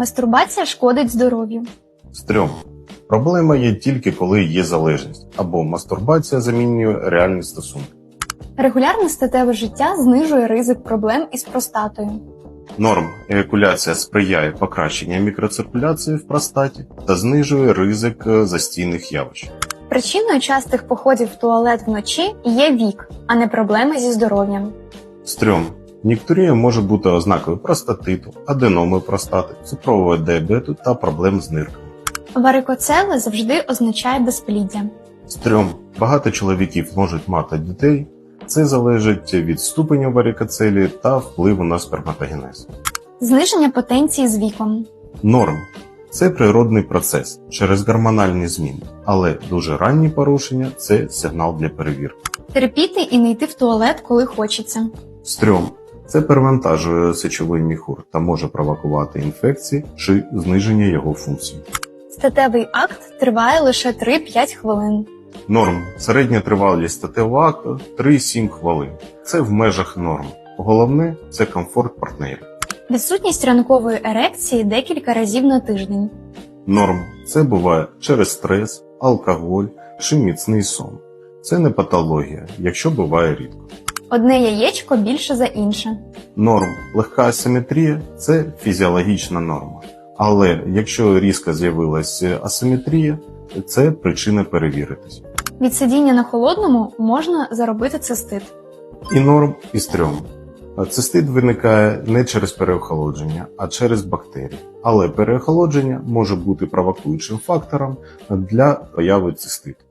Мастурбація шкодить здоров'ю. Стрьом. Проблема є тільки коли є залежність, або мастурбація замінює реальні стосунки. Регулярне статеве життя знижує ризик проблем із простатою. Норм еякуляція сприяє покращенню мікроциркуляції в простаті та знижує ризик е, застійних явищ. Причиною частих походів в туалет вночі є вік, а не проблеми зі здоров'ям. Стрьом. Ніктурія може бути ознакою простатиту, аденоми простати, цукрового діабету та проблем з нирками. Варикоцеле завжди означає безпліддя. Стрьом. Багато чоловіків можуть мати дітей. Це залежить від ступеня варикоцелі та впливу на сперматогенез. Зниження потенції з віком. Норм це природний процес через гормональні зміни, але дуже ранні порушення це сигнал для перевірки. Терпіти і не йти в туалет, коли хочеться. Стрьом це перевантажує сечовий міхур та може провокувати інфекції чи зниження його функцій. Статевий акт триває лише 3-5 хвилин. Норм середня тривалість статевого акту 3-7 хвилин. Це в межах норм. Головне це комфорт партнерів. Відсутність ранкової ерекції декілька разів на тиждень. Норм це буває через стрес, алкоголь чи міцний сон. Це не патологія, якщо буває рідко. Одне яєчко більше за інше. Норм легка асиметрія це фізіологічна норма. Але якщо різко з'явилася асиметрія, це причина перевіритись. Від сидіння на холодному можна заробити цистит. І норм, і стрьом. Цистит виникає не через переохолодження, а через бактерії. Але переохолодження може бути провокуючим фактором для появи циститу.